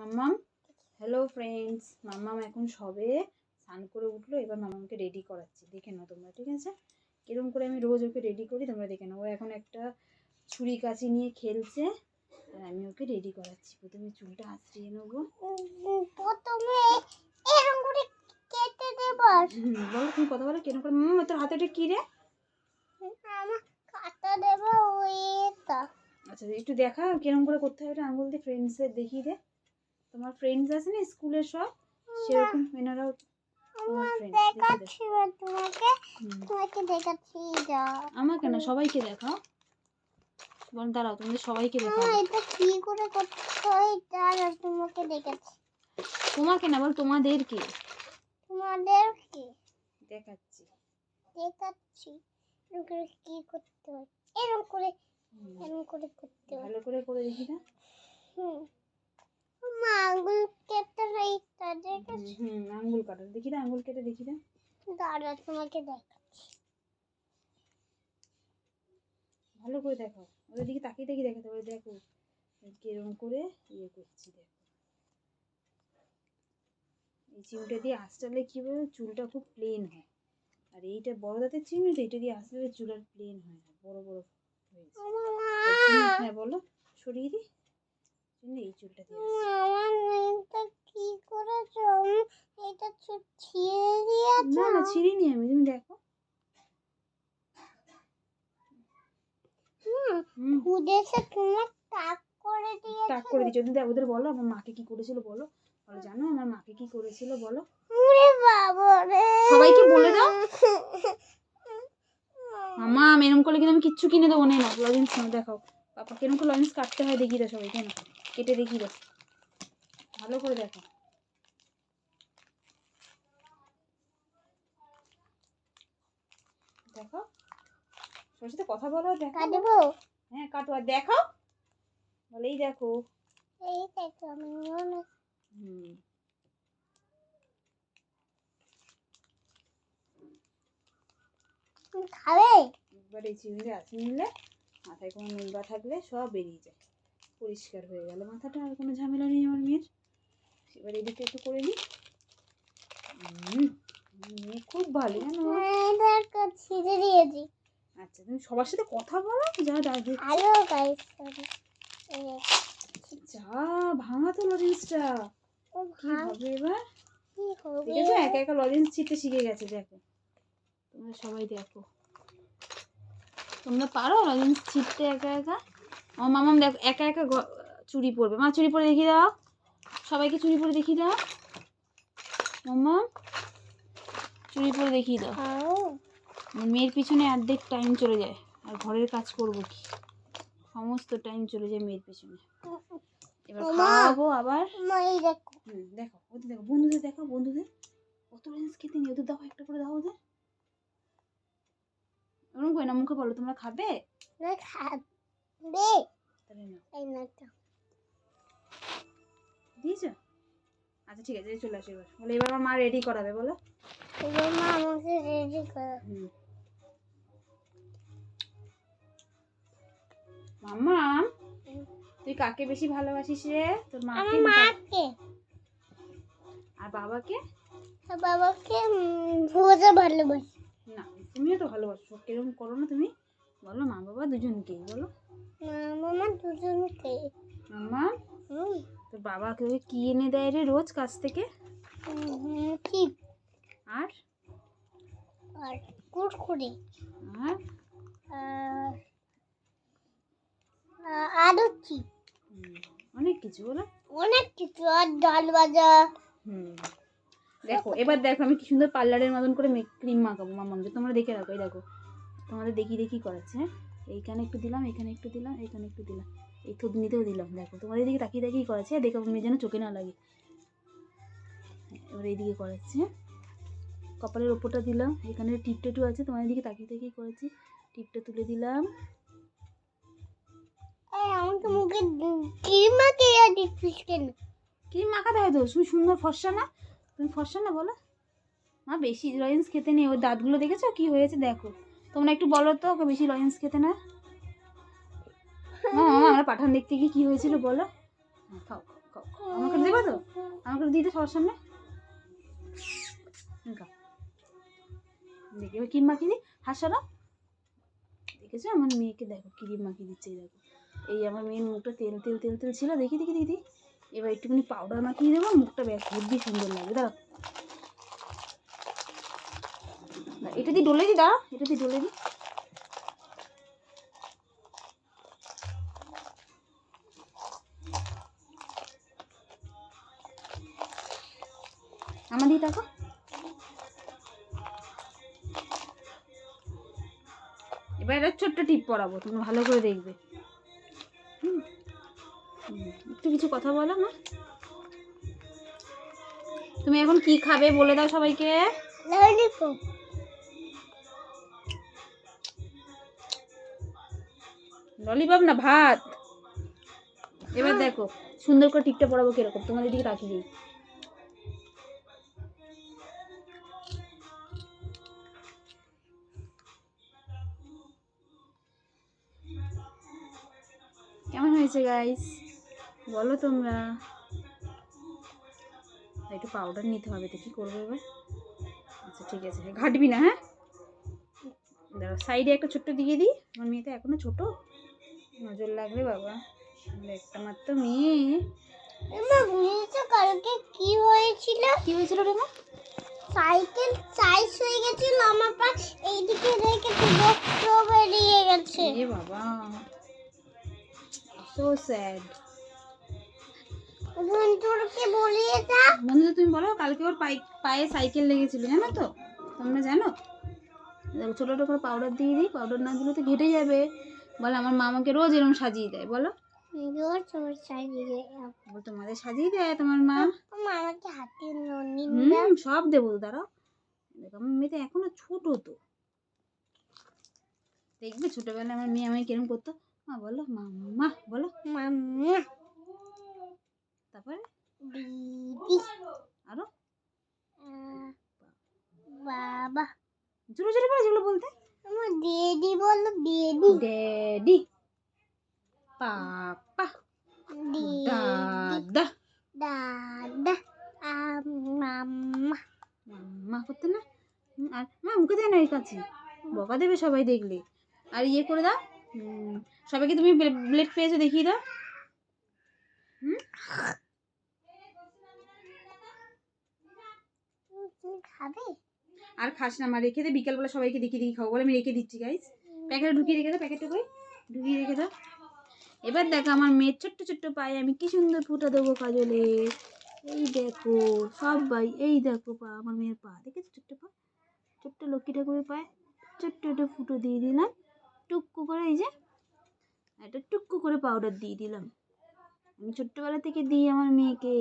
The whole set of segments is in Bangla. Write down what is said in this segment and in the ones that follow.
মাম্মাম হ্যালো ফ্রেন্ডস মাম্মাম এখন সবে স্নান করে উঠল এবার মাম্মামকে রেডি করাচ্ছি। দেখে নাও তোমরা ঠিক আছে? কীরকম করে আমি রোজ ওকে রেডি করি তোমরা দেখে নাও। ও এখন একটা ছুরি কাঁচি নিয়ে খেলছে আর আমি ওকে রেডি করাচ্ছি। প্রথমে চুলটা আঁচড়িয়ে নেব। প্রথমে এরকম করে কেটে দেব। বলো তুমি কথা বলো কীরকম করে মাম্মা তোর হাতে ওটা কী রে? কাটা দেব ওইটা আচ্ছা একটু দেখা কীরকম করে করতে হবে আঙুল দিয়ে ফ্রেন্ডসদের দেখিয়ে দে। তোমার ফ্রেন্ডস আছে না স্কুলের সব? সেরকম এনারাও তোমার আমার friends, দেখে দাও। দেখাচ্ছি না তোমাকে। তোমাকে দেখাচ্ছি যা আমাকে না সবাইকে দেখাও। বল দাঁড়াও তোমাদের সবাইকে দেখাও। এটা কি করে করতে হয় দাঁড়া তোমাকে দেখাচ্ছি। তোমাকে না বল তোমাদেরকে। তোমাদেরকে দেখাচ্ছি। দেখাচ্ছি। এরকম করে কি করতে হয়? এরকম করে এরকম করে করতে হয়। ভালো করে করে দেখি না? হুম। মা আঙুল কেটে হুম, আঙ্গুল কাটো। দেখি না আঙ্গুল কেটে দেখি না। দাঁড়া তোমাকে দেখাচ্ছি। ভালো করে ওদের দিকে তাকিয়ে তাকিয়ে দেখাতে হবে দেখো কীরকম করে ইয়ে করছি দেখো। এই চিমটা দিয়ে আসলে কি বলে চুলটা খুব প্লেন হয়। আর এইটা বড় দাঁতের চিমনিটা এটা দিয়ে আসলে চুল আর প্লেন হয় না বড় বড় হয়েছে মা! হ্যাঁ বলো সরিয়ে দিই। জন্য এই চুলটা দিয়ে আমার মেয়েটা কি করেছ? আমি এটা চুপ ছিঁড়ে দিয়েছ। না না ছিঁড়িনি আমি তুমি দেখো। হুম। খুদেছে তোমার টাক করে দিয়েছ টাক করে দিচ্ছি ওদের ওদের বলো আমার মাকে কি করেছিল বলো। বলো জানো আমার মাকে কি করেছিল বলো। ওরে বাবা রে। সবাইকে বলে দাও। মামা এরকম করলে কিন্তু আমি কিচ্ছু কিনে দেবো না। দেখাও। পাপা কীরকম করে লজেন্স কাটতে হয় দেখি দাও সবাই কেন? কেটে দেখি দাও। ভালো করে দেখো। দেখো? সবার সাথে কথা বলো দেখো। হ্যাঁ কাটো। আর দেখাও বলেই দেখো। এই দেখো আমি হুম। তুমি খাবে? একবার এই চিংড়ি আছে নিলে মাথায় কোনো নোংরা থাকলে সব বেরিয়ে যায়। পরিষ্কার হয়ে গেল মাথাটা আর কোনো ঝামেলা নেই আমার মেয়ের। এবার এদিকে একটু করে নিই। মেয়ে খুব ভালো জানো? ছিঁড়ে দিয়েছি আচ্ছা তুমি সবার সাথে কথা বলো যা হ্যালো গাইস যা ভাঙা তো লজেন্সটা কি হবে এবার? কি হবে? একা একা লজেন্স ছিটতে শিখে গেছে দেখো। তোমরা সবাই দেখো। তোমরা পারো? লজেন্স ছিটতে একা একা। আমার মামাম দেখো একা একা চুড়ি পরবে মা চুরি পরে দেখিয়ে দাও। সবাইকে চুরি পরে দেখিয়ে দাও। মাম্মা চুরি পরে দেখিয়ে দাও। মেয়ের পিছনে অর্ধেক টাইম চলে যায়। আর ঘরের কাজ করব কি? সমস্ত টাইম চলে যায় মেয়ের পিছনে। এবার। খাওয়াবো আবার। দেখো। দেখো ওদের দেখো বন্ধুদের দেখো বন্ধুদের। কত রেঞ্জ খেতে নেই ওদের দাও একটা করে দাও ওদের। ওরকম করে না? মুখে বলো তোমরা খাবে? না খাবে। এই না তো। দিয়েছ? আচ্ছা ঠিক আছে চলে আসো এবার। বলে এবার আমার মা রেডি করাবে বলো। এবার মা আমাকে রেডি করে হুম। মাম্মা তুই কাকে বেশি ভালোবাসিস রে? তোর মাকে মাকে। আর বাবাকে? বাবাকে ভোজা ভালোবাসি। না। তুমিও তো ভালোবাসো। কীরকম করো না তুমি। বলো মা বাবা দুজনকেই বলো। মা মামা দুজনকে। মাম্মা হুম। তোর বাবাকে ওই কি এনে দেয় রে রোজ কাছ থেকে? হুম, আর? আর কুরকুরে। আর? আর অনেক কিছু বলো। অনেক কিছু আর ডাল ভাজা। হুম। দেখো এবার দেখো আমি কি সুন্দর পার্লারের মতন করে ক্রিম মাখাবো মামাকে তোমরা দেখে রাখো এই দেখো। তোমাদের দেখি দেখি করাচ্ছে হ্যাঁ? এইখানে একটু দিলাম এখানে একটু দিলাম এখানে একটু দিলাম। এই থুতনিতেও দিলাম দেখো তোমাদের দিকে তাকিয়ে তাকিয়ে করাচ্ছে হ্যাঁ, দেখো মেয়ে যেন চোখে না লাগে। এবার এইদিকে করাচ্ছে হ্যাঁ? কপালের ওপরটা দিলাম এখানে টিপ টেটু আছে তোমাদের দিকে তাকিয়ে তাকিয়ে করেছি টিপটা তুলে দিলাম। আমাকে মুখে ক্রিম মাখিয়ে ক্রিম মাখাতে হয় তো সুন্দর ফর্সা না? তুমি ফর্সা না, বলো। মা, বেশি লয়েন্স খেতে নেই। ওর দাঁতগুলো দেখেছ? কি হয়েছে দেখো। তোমরা একটু বলো তো, ওকে বেশি লয়েন্স খেতে না? হ্যাঁ আমরা পাঠান দেখতে গিয়ে কি হয়েছিল, বলো। আমাকে দেবে তো? আমাকে দিয়ে দে সবার সামনে? দেখি, এবার ক্রিম মাখিয়ে দিই দেখেছ? আমার মেয়েকে দেখো ক্রিম মাখিয়ে দিচ্ছে দেখো। এই আমার মেয়ের মুখটা তেল তেল তেল তেল ছিল। দেখি দেখি দিদি এবার একটুখানি পাউডার মাখিয়ে দেবো মুখটা ব্যাস হেব্বি সুন্দর লাগবে দাঁড়া, এটা দিয়ে ডলে দি দাঁড়া এটা দিয়ে ডলে দি। আমার দিয়ে এবার একটা ছোট্ট টিপ পরাবো, তুমি ভালো করে দেখবে। একটু কিছু কথা বলো না তুমি এখন কি খাবে বলে দাও সবাইকে। ললিপপ। ললিপপ না ভাত। এবার দেখো সুন্দর করে টিপটা পরাবো কীরকম? তোমাদের দিকে রাখি দিই কেমন হয়েছে গাইস বলো তোমরা। একটু পাউডার নিতে হবে তো কি করব এবার? আচ্ছা ঠিক আছে ঘাটবি না হ্যাঁ? দাঁড়া সাইডে একটা ছোট্ট দিয়ে দিই। আমার মেয়ে তো এখনও ছোট। নজর লাগবে বাবা। একটা মাত্র মেয়ে। বুঝেছ কালকে কি হয়েছিল? কি হয়েছিল রে মা? সাইকেল সাইজ হয়ে গেছিল আমার পা এইদিকে রেখে বেরিয়ে গেছে। এ বাবা সো স্যাড বন্ধুরকে বলিয়ে যা বন্ধু তুমি বলো কালকে ওর পায়ে পায়ে সাইকেল লেগেছিল জানো তো? তোমরা জানো? ছোটো ছোটো করে পাউডার দিয়ে দিই পাউডার না দিলে তো ঘেটে যাবে। বলো আমার মা আমাকে রোজ এরকম সাজিয়ে দেয়। বলো তোমাদের সাজিয়ে দেয় তোমার মা? আমার আমাকে হাতে হুম সব দেবো দাঁড়াও। দেখো আমার মেয়ে তো এখনও ছোট তো। দেখবে ছোটবেলায় আমার মেয়ে আমাকে কিরম করতো? মা বলো মা মা বলো। মাম্মা তারপরে দিদি আরও? বাবা জোরে জোরে বলো যেগুলো বলতে। আমার দিদি বলো দিদি ড্যাডি পাপা দিদি দাদা আম, মাম্মা করতে না? আর মা মুখে দেয় না এর কাছে। বকা দেবে সবাই দেখলে। আর ইয়ে করে দাও। সবাইকে তুমি ব্লেড পেয়েছ দেখিয়ে দাও হুম তুমি খাবে আর খাস না, মা, রেখে দে, বিকালবেলা সবাইকে দেখিয়ে দেখি খাব। বলে, আমি রেখে দিচ্ছি গাইস প্যাকেটে ঢুকিয়ে রেখে দাও করে ঢুকিয়ে রেখে দাও। এবার দেখো, আমার মেয়ের ছোট্ট ছোট্ট পায়ে আমি কি সুন্দর ফুটা দেবো কাজলে। এই দেখো সবাই এই দেখো পা, আমার মেয়ের পা। দেখেছ ছোট্ট পা? ছোট্ট লক্ষ্মী ঠাকুরের পায়ে? ছোট্ট একটা ফুটো দিয়ে দিলাম, টুকু করে, এই যে, একটা টুকু করে পাউডার দিয়ে দিলাম। আমি ছোট্টবেলা থেকে দিই আমার মেয়েকে।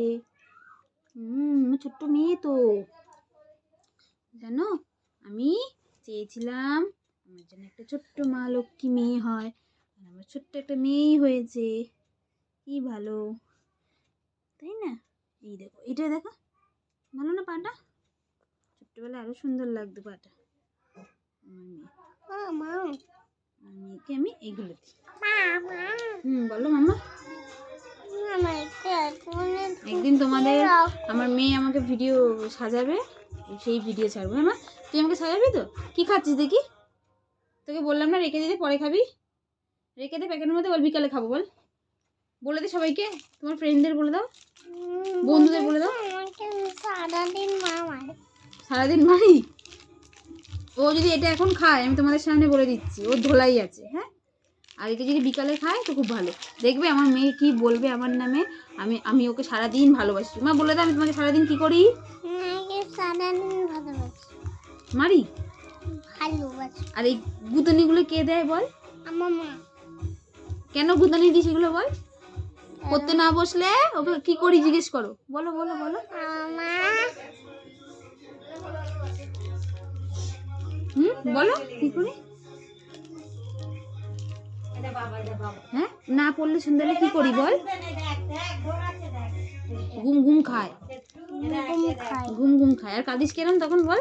হুম আমার ছোট্ট মেয়ে তো। জানো? আমি চেয়েছিলাম আমার জন্য একটা ছোট্ট মা লক্ষ্মী মেয়ে হয়। আমার ছোট্ট একটা মেয়েই হয়েছে। কি ভালো। তাই না? এই দেখো এটা দেখো। ভালো না পাটা? ছোট্টবেলায় আরও সুন্দর লাগতো পাটা। মেয়েকে আমি এইগুলো দিই। হুম বলো মামা একদিন তোমাদের আমার মেয়ে আমাকে ভিডিও সাজাবে। সেই ভিডিও ছাড়বো। হ্যাঁ মা তুই আমাকে সাজাবি তো? কী খাচ্ছিস দেখি? তোকে বললাম না রেখে দিতে পরে খাবি। রেখে দে প্যাকেটের মধ্যে বল বিকালে খাব বল। বলে দে সবাইকে তোমার ফ্রেন্ডদের বলে দাও। বন্ধুদের বলে দাও। সারাদিন সারাদিন মারি? ও যদি এটা এখন খায় আমি তোমাদের সামনে বলে দিচ্ছি ও ধোলাই আছে হ্যাঁ? আর এটা যদি বিকালে খায় তো খুব ভালো। দেখবে আমার মেয়ে কি বলবে আমার নামে আমি আমি ওকে সারাদিন ভালোবাসি। মা বলে দাও আমি তোমাকে সারাদিন কি করি? মারি? ভালোবাসি। আর এই গুতনিগুলো কে দেয় বল? আমার মা। কেন গুতনি দিস এগুলো বল? পড়তে না বসলে ওকে কি করি জিজ্ঞেস করো। বলো বলো বলো। হুম বলো কি করি? হ্যাঁ না পড়লে সুন্দর কি করি বল? ঘুম ঘুম খায়। ঘুম ঘুম খায়। আর কাঁদিস কেরম তখন বল।